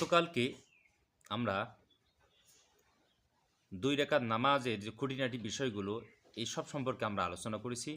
গতকালকে আমরা দুই রেখার নামাজের যে খুঁটিনাটি বিষয়গুলো, এই সব সম্পর্কে আমরা আলোচনা করেছি।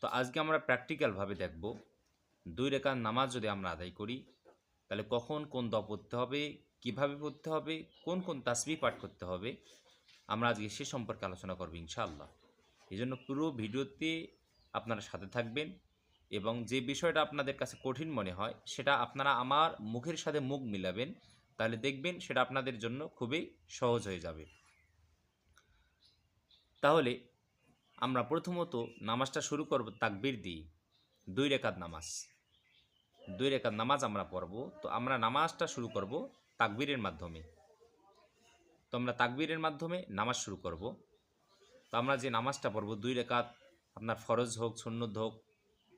তো আজকে আমরা প্র্যাকটিক্যালভাবে দেখব দুই রেখার নামাজ যদি আমরা আদায় করি, তাহলে কখন কোন দ পড়তে হবে, কীভাবে পড়তে হবে, কোন কোন তাসবি পাঠ করতে হবে, আমরা আজকে সে সম্পর্কে আলোচনা করব ইনশাআল্লাহ। এই জন্য পুরো ভিডিওতে আপনারা সাথে থাকবেন। এবং যে বিষয়টা আপনাদের কাছে কঠিন মনে হয়, সেটা আপনারা আমার মুখের সাথে মুখ মিলাবেন, তাহলে দেখবেন সেটা আপনাদের জন্য খুবই সহজ হয়ে যাবে। তাহলে আমরা প্রথমত নামাজটা শুরু করব, তাকবির দিয়ে দুই রেখাত নামাজ। দুই রেখাত নামাজ আমরা পড়ব। তো আমরা নামাজটা শুরু করব তাকবীরের মাধ্যমে। তো আমরা তাকবীরের মাধ্যমে নামাজ শুরু করব। তো আমরা যে নামাজটা পড়ব, দুই রেখাত, আপনার ফরজ হোক, সুন্নত হোক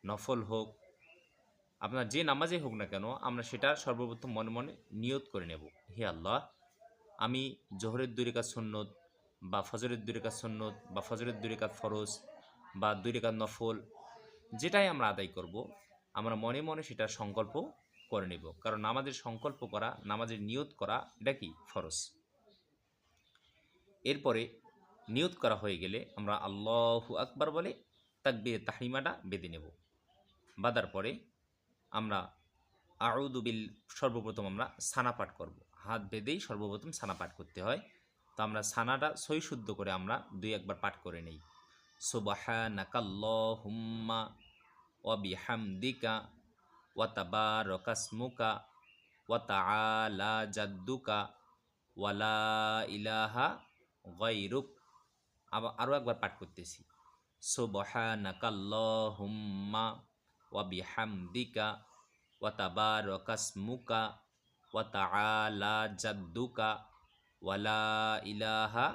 নফল হোক, আপনার যে নামাজে হোক না কেন, আমরা সেটা সর্বপ্রথম মনে মনে নিয়ত করে নেব। হে আল্লাহ, আমি জোহরের দুই রেখাত সুন্নত বা ফজরের দুই রেখাত সুন্নত বা ফজরের দুই রেখাত ফরজ বা দুই রেখাত নফল, যেটাই আমরা আদায় করব, আমরা মনে মনে সেটা সংকল্প করে নেব। কারণ নামাজের সংকল্প করা, নামাজের নিয়ত করা, এটা কি? ফরজ। এরপরে নিয়ত করা হয়ে গেলে আমরা আল্লাহু আকবার বলে তাকবির তাহিমাটা বেঁধে নেব। বাঁধার পরে আমরা আউদুবিল সর্বপ্রথম আমরা সানা পাঠ করব। হাত বেঁধেই সর্বপ্রথম সানা পাঠ করতে হয়। তো আমরা সানাটা সই শুদ্ধ করে আমরা দুই একবার পাঠ করে নেই। সুবাহানাকাল্লাহুম্মা ওয়া বিহামদিকা ওয়া তাবারাকাসমুকা ওয়া তাআলা জাদ্দুকা ওয়ালা ইলাহা গায়রুক। আবার আরও একবার পাঠ করতেছি। সুবহানাকাল্লাহুম্মা ওয়া বিহামদিকা ওয়া তাবারাকাসমুকা ওয়া তাআলা জাদ্দুকা ওয়ালা ইলাহা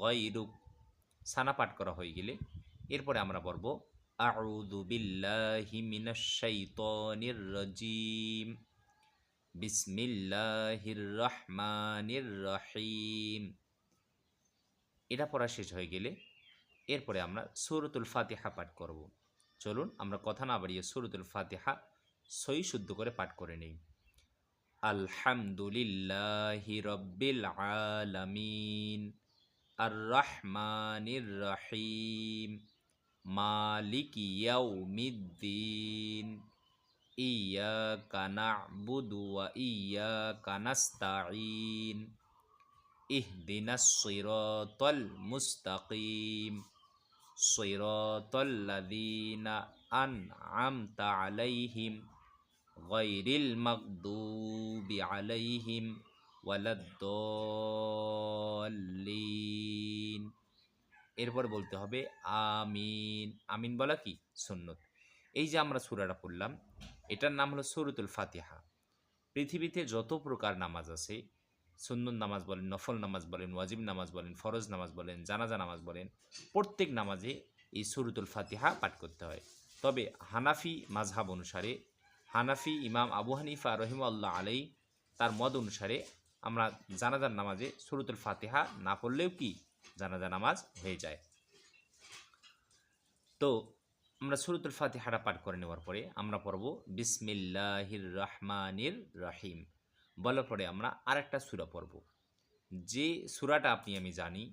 গায়রুক সানা পাঠ করা হয়ে গেলে এরপরে আমরা পড়ব, আউযু বিল্লাহি মিনাশ শাইতানির রাজিম। বিসমিল্লাহির রহমানির রহিম। এটা পড়া শেষ হয়ে গেলে এরপরে আমরা সুরতুল ফাতিহা পাঠ করব। চলুন আমরা কথা না বাড়িয়ে সুরতুল ফাতিহা সই শুদ্ধ করে পাঠ করে নেই। আলহামদুলিল্লাহি রব্বিল আলামিন আর রহমানির রহিম, মালিক ইয়াউমিদ্দিন ইয়া না'বুদু ওয়া ইয়াকা নাস্তাঈন, ইহদিনাস সিরাতাল মুস্তাকিম। সিরাতাল লাযীনা আন'আমতা আলাইহিম গায়রিল মাগদুবি আলাইহিম ওয়ালাদ্দল্লিন। এরপর বলতে হবে আমিন। আমিন বলা কি? সুন্নত। এই যে আমরা সুরাটা পড়লাম, এটার নাম হলো সুরতুল ফাতিহা। পৃথিবীতে যত প্রকার নামাজ আছে সুন্নত নামাজ বলেন, নফল নামাজ বলেন, ওয়াজিব নামাজ বলেন, ফরজ নামাজ বলেন, জানাজা নামাজ বলেন, প্রত্যেক নামাজে এই সুরতুল ফাতিহা পাঠ করতে হয়। তবে হানাফি মাঝহাব অনুসারে, হানাফি ইমাম আবু হানিফা রহিমাল্লাহ আলাই তার মত অনুসারে আমরা জানাজার নামাজে সুরতুল ফাতিহা না পড়লেও কি জানাজা নামাজ হয়ে যায়। তো আমরা সুরতুল ফাতিহাটা পাঠ করে নেওয়ার পরে আমরা পড়ব, বিসমিল্লাহির রহমানির রহিম। বলার পরে আমরা আরেকটা সুরা পড়ব। যে সুরাটা আপনি, আমি জানি,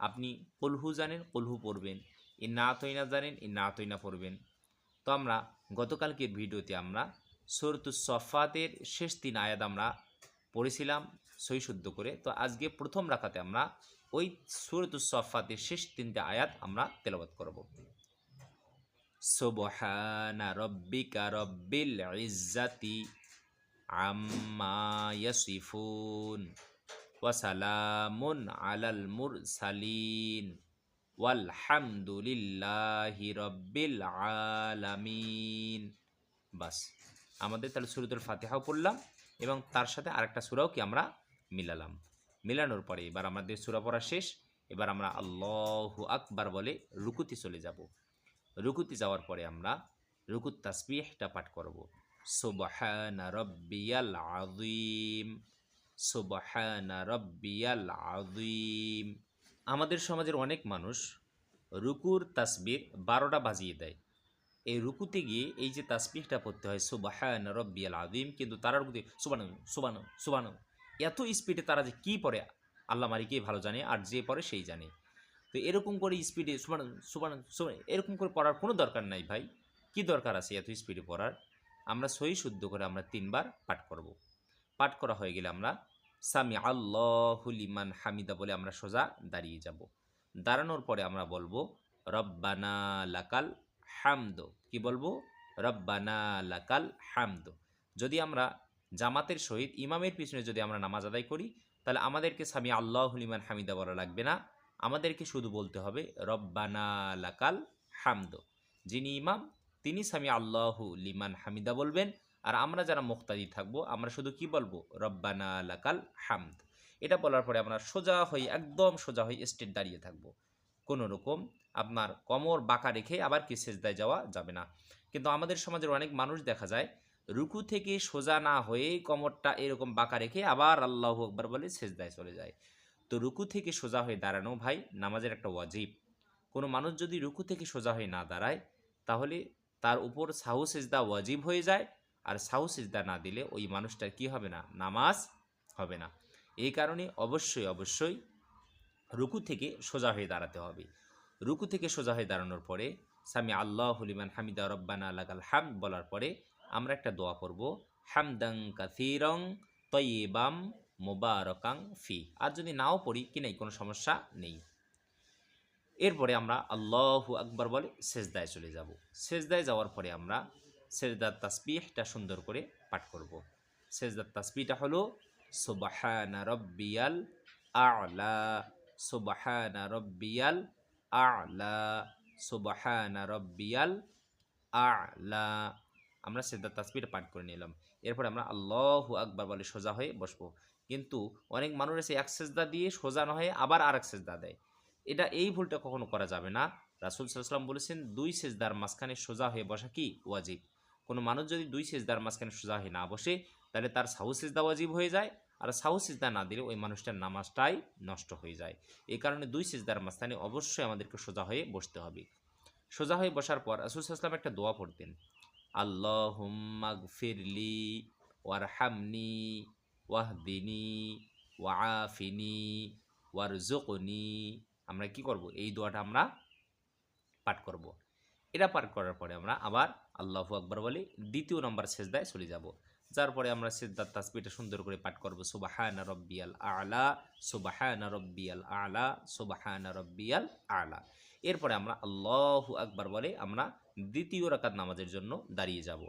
আপনি কলহু জানেন কলহু পড়বেন। এ না তৈনা জানেন এ না তৈনা পড়বেন। তো আমরা গতকালকের ভিডিওতে আমরা সুরতুস সফাতের শেষ তিন আয়াত আমরা পড়েছিলাম সই শুদ্ধ করে। তো আজকে প্রথম রাখাতে আমরা ওই সুরতুস সফাতের শেষ তিনটা আয়াত আমরা তেলাবাত করব। সুবহানা রব্বিকা রব্বিল ইজ্জাতি আম্মা ইয়াসিফুন ওয়া সালামুন আলাল মুরসালিন ওয়ালহামদুলিল্লাহি রব্বিল আলামিন বাস, আমাদের তাহলে সুরতুল ফাতিহাও পড়লাম এবং তার সাথে আরেকটা সুরাও কি আমরা মিলালাম। মিলানোর পরে এবার আমাদের সুরা পড়া শেষ, এবার আমরা আল্লাহু আকবার বলে রুকুতি চলে যাব। রুকুতি যাওয়ার পরে আমরা রুকুত তাসবিহটা পাঠ করব। সুবহানা রব্বিয়াল আযীম, সুবহানা রব্বিয়াল আযীম। আমাদের সমাজের অনেক মানুষ রুকুর তাসবির বারোটা বাজিয়ে দেয়। এই রুকুতে গিয়ে এই যে তাসবিহটা পড়তে হয়, সুবাহান রব্বিয়াল আদিম কিন্তু তারা রুকুতে সুবান সুবান সুবান এত স্পিডে তারা যে কী পড়ে, আল্লাহ মালিকেই ভালো জানে আর যে পড়ে সেই জানে। তো এরকম করে স্পিডে সুবান সুবান এরকম করে পড়ার কোনো দরকার নাই ভাই। কি দরকার আছে এত স্পিডে পড়ার? আমরা সহি শুদ্ধ করে আমরা তিনবার পাঠ করব। পাঠ করা হয়ে গেলে আমরা সামি আল্লাহুলিমান হামিদা বলে আমরা সোজা দাঁড়িয়ে যাব। দাঁড়ানোর পরে আমরা বলব, রব্বানা লাকাল হামদ। কি বলব? রব্বানা লাকাল হামদ। যদি আমরা জামাতের সহিত ইমামের পিছনে যদি আমরা নামাজ আদায় করি, তাহলে আমাদেরকে সামি আল্লাহুলিমান হামিদা বলা লাগবে না। আমাদেরকে শুধু বলতে হবে, রব্বানা লাকাল হামদ। যিনি ইমাম তিনি সামি আল্লাহু লিমান হামিদা বলবেন, আর আমরা যারা মুক্তাদি থাকব, আমরা শুধু কি বলব? রব্বানা লাকাল হামদ। এটা বলার পরে আমরা সোজা হয়ে, একদম সোজা হয়ে স্টেট দাঁড়িয়ে থাকব। কোনো রকম আপনার কমর বাঁকা রেখে আবার কি সেজদায় যাওয়া যাবে না। কিন্তু আমাদের সমাজের অনেক মানুষ দেখা যায়, রুকু থেকে সোজা না হয়ে কমরটা এরকম বাঁকা রেখে আবার আল্লাহ আকবার বলে সেজদায় চলে যায়। তো রুকু থেকে সোজা হয়ে দাঁড়ানো ভাই, নামাজের একটা ওয়াজিব। কোনো মানুষ যদি রুকু থেকে সোজা হয়ে না দাঁড়ায়, তাহলে তার উপর সাহু সিজদা ওয়াজিব হয়ে যায়। আর সাহু সেজদা না দিলে ওই মানুষটার কি হবে না? নামাজ হবে না। এই কারণে অবশ্যই অবশ্যই রুকু থেকে সোজা হয়ে দাঁড়াতে হবে। রুকু থেকে সোজা হয়ে দাঁড়ানোর পরে সামি আল্লাহ হলিমান হামিদা রব্বানা লাগাল হাম বলার পরে আমরা একটা দোয়া করব হামদাং কাথিরং তয়েবাম মোবারকাং ফি। আর যদি নাও পড়ি, কি নেই, কোনো সমস্যা নেই। এরপরে আমরা আল্লাহু আকবার বলে সেজদায় চলে যাব। সেজদায় যাওয়ার পরে আমরা সেজদার তাসবিহটা সুন্দর করে পাঠ করব। সেজদার তাসবিহটা হলো, সুবাহানা রব্বিয়াল আলা, সুবাহানা রব্বিয়াল আলা, সুবাহানা রব্বিয়াল আলা। আমরা সেজদার তাসবিহটা পাঠ করে নিলাম। এরপরে আমরা আল্লাহু আকবার বলে সোজা হয়ে বসবো। কিন্তু অনেক মানুষ এসে এক সেজদা দিয়ে সোজা না হয়ে আবার এক সেজদা দেয়। এটা এই ভুলটা কখনো করা যাবে না। রাসুল সাল্লাম বলেছেন, দুই সেজদার মাঝখানে সোজা হয়ে বসা কি? ওয়াজিব। কোনো মানুষ যদি দুই সেজদার মাঝখানে সোজা হয়ে না বসে, তাহলে তার সাহু সেজদা ওয়াজিব হয়ে যায় আর সাহু সেজদা না দিলে ওই মানুষটার নামাজটাই নষ্ট হয়ে যায়। এই কারণে দুই সেজদার মাঝখানে অবশ্যই আমাদেরকে সোজা হয়ে বসতে হবে। সোজা হয়ে বসার পর রাসুল সাল্লাম একটা দোয়া পড়তেন। আল্লাহ ফিরলি ওয়ারহামনি ওয়াহদিনী ওয়াফিনী ওয়ারজুকনি আমরা কি করব? এই দোয়াটা আমরা পাঠ করব। এটা পাঠ করার পরে আমরা আবার আল্লাহ আকবর বলে, দ্বিতীয় নম্বর সেজদায় চলে যাব। যার পরে আমরা সেজদার তাসবিটা সুন্দর করে পাঠ করব, সুবাহানা রব্বিয়াল আলা, সুবাহানা রব্বিয়াল আলা, সুবাহানা রব্বিয়াল আলা। এরপরে আমরা আল্লাহ আকবর বলে আমরা দ্বিতীয় রাকাত নামাজের জন্য দাঁড়িয়ে যাব।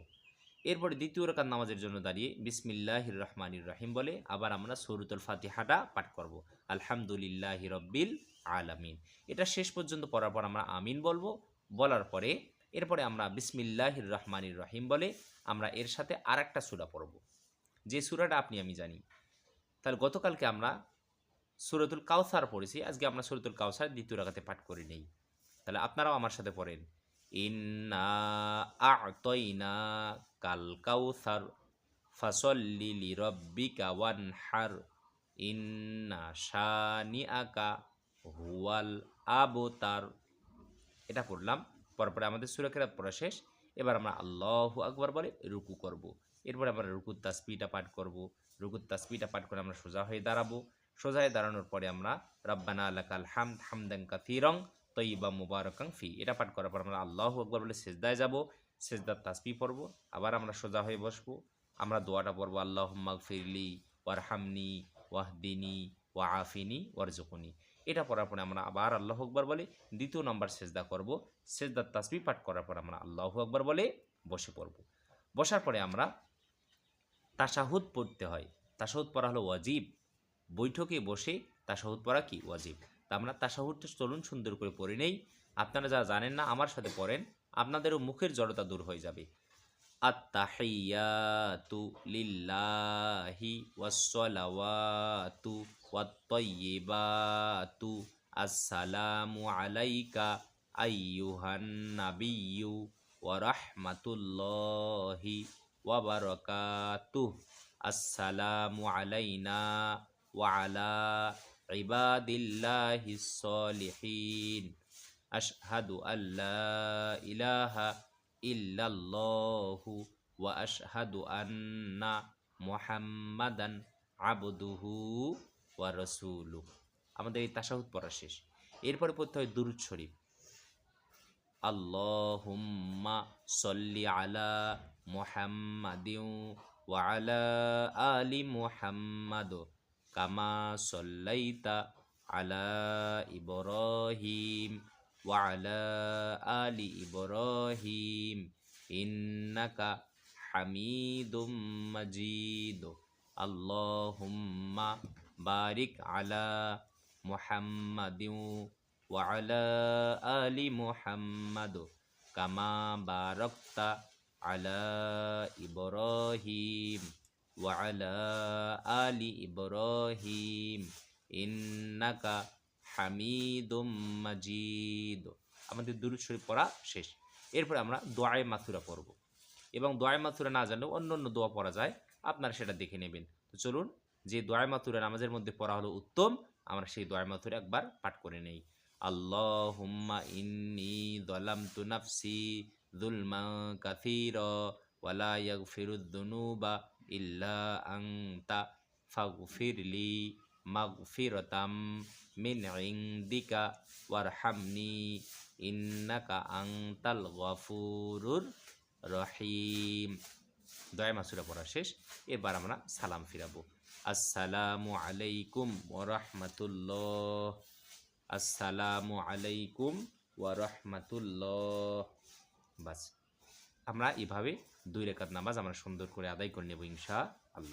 এরপরে দ্বিতীয় রাকাত নামাজের জন্য দাঁড়িয়ে বিসমিল্লাহির রহমানির রহিম বলে আবার আমরা সৌরতুল ফাতিহাটা পাঠ করব। আলহামদুলিল্লাহ রব্বিল আলামিন। এটা শেষ পর্যন্ত পড়ার পর আমরা আমিন বলব। বলার পরে এরপরে আমরা বিসমিল্লাহির রহমানির রহিম বলে আমরা এর সাথে আর একটা সুরা পড়ব। যে সুরাটা আপনি, আমি জানি। তাহলে গতকালকে আমরা সুরতুল কাউসার পড়েছি। আজকে আমরা সুরতুল কাউসার দ্বিতীয় রাখাতে পাঠ করে নেই। তাহলে আপনারাও আমার সাথে পড়েন। ইন্না আতইনা কাল কাউসার ফাসল্লি লিরব্বিকা ওয়ানহার। ইন্না শানি আকা হুয়াল আবতার। এটা পড়লাম পরপরে আমাদের সুরাকেরাত পড়া শেষ। এবার আমরা আল্লাহ আকবর বলে রুকু করব। এরপরে আমরা রুকুর তাসপিটা পাঠ করব। রুকুর তাসপিটা পাঠ করে আমরা সোজা হয়ে দাঁড়াবো। সোজা হয়ে দাঁড়ানোর পরে আমরা রব্বানা আলাকাল হামদ হামদাং কাথিরং তৈবা মুবারকাং ফি। এটা পাঠ করার পর আমরা আল্লাহ আকবর বলে সেজদায় যাব। সেজদার তাসপি পড়ব। আবার আমরা সোজা হয়ে বসবো। আমরা দোয়াটা পড়ব আল্লাহ ফিরলি ওয়ারহামনি ওয়াহদিনী ওয়া আফিনি ওয়ারজুকুনি এটা পড়ার পরে আমরা আবার আল্লাহ আকবর বলে দ্বিতীয় নম্বর সেজদা করব। সেজদার তাসবি পাঠ করার পর আমরা আল্লাহ আকবর বলে বসে পড়ব। বসার পরে আমরা তাসাহুদ পড়তে হয়। তাসাহুদ পড়া হলো ওয়াজিব। বৈঠকে বসে তাসাহুদ পড়া কি? ওয়াজিব। তা আমরা তাসাহুদটা চলুন সুন্দর করে পড়ে নেই। আপনারা যারা জানেন না, আমার সাথে পড়েন। আপনাদেরও মুখের জড়তা দূর হয়ে যাবে। আত্তাহিয়াতু লিল্লাহি ওয়াসসালাওয়াতু ওয়াত্তাইয়িবাতু আসসালামু আলাইকা আইয়ুহান নাবিয়্যু ওয়া রাহমাতুল্লাহি ওয়া বারাকাতুহু আসসালামু আলাইনা ওয়া আলা ইবাদিল্লাহিস সলিহিন আশহাদু আল্লা ইলাহা ইল্লাল্লাহু ওয়া আশহাদু আন্না মুহাম্মাদান আবদুহু ওয়া রাসূলুহু আমাদের এই তাশাহুদ পড়া শেষ। এরপরে পড়তে হয় দুরুদ শরীফ। আল্লাহুম্মা সল্লি আলা মুহাম্মাদিন ওয়া আলা আলি মুহাম্মাদ কামা সল্লাইতা আলা ইব্রাহিম ওয়া আলা আলি ইব্রাহিম ইন্নাকা হামিদুম মাজিদ। আল্লাহুম্মা বারিক আলা মুহাম্মাদিউ ওয়ালা আলি মুহাম্মাদ কামা বারাকতা আলা ইব্রাহিম ওয়ালা আলি ইব্রাহিম ইন্নাকা হামিদুম মাজিদ। আমাদের দুরুদ শরীফ পড়া শেষ। এরপর আমরা দোয়ায় মাথুরা পড়ব। এবং দোয়ায় মাথুরা না জানলেও অন্য অন্য দোয়া পড়া যায়। আপনারা সেটা দেখে নেবেন। তো চলুন যে দোয়ায়ে মাথুরা নামাজের মধ্যে পড়া হলো উত্তম, আমরা সেই দোয়ায়ে মাথুরা একবার পাঠ করে নেই। আল্লাহুম্মা ইন্নি যালামতু নাফসি যুলমান কাসীরা ওয়ালা ইয়াগফিরুদ দুনুবা ইল্লা আনতা ফাগফিরলি মাগফিরাতাম মিন ইনদিকা ওয়ারহামনি ইন্নাকা আনতাল গফুরুর রহিম। দয়া মাসুরা পড়া শেষ, এবার আমরা সালাম ফিরাবো। আসসালামু আলাইকুম ওরহমতুল্লাহ রাহমাতুল্লাহ আসসালামু আলাইকুম ওরহমতুল্লাহ রাহমাতুল্লাহ বাস, আমরা এভাবে দুই রেখাত নামাজ আমরা সুন্দর করে আদায় করে নেব ইনশা আল্লাহ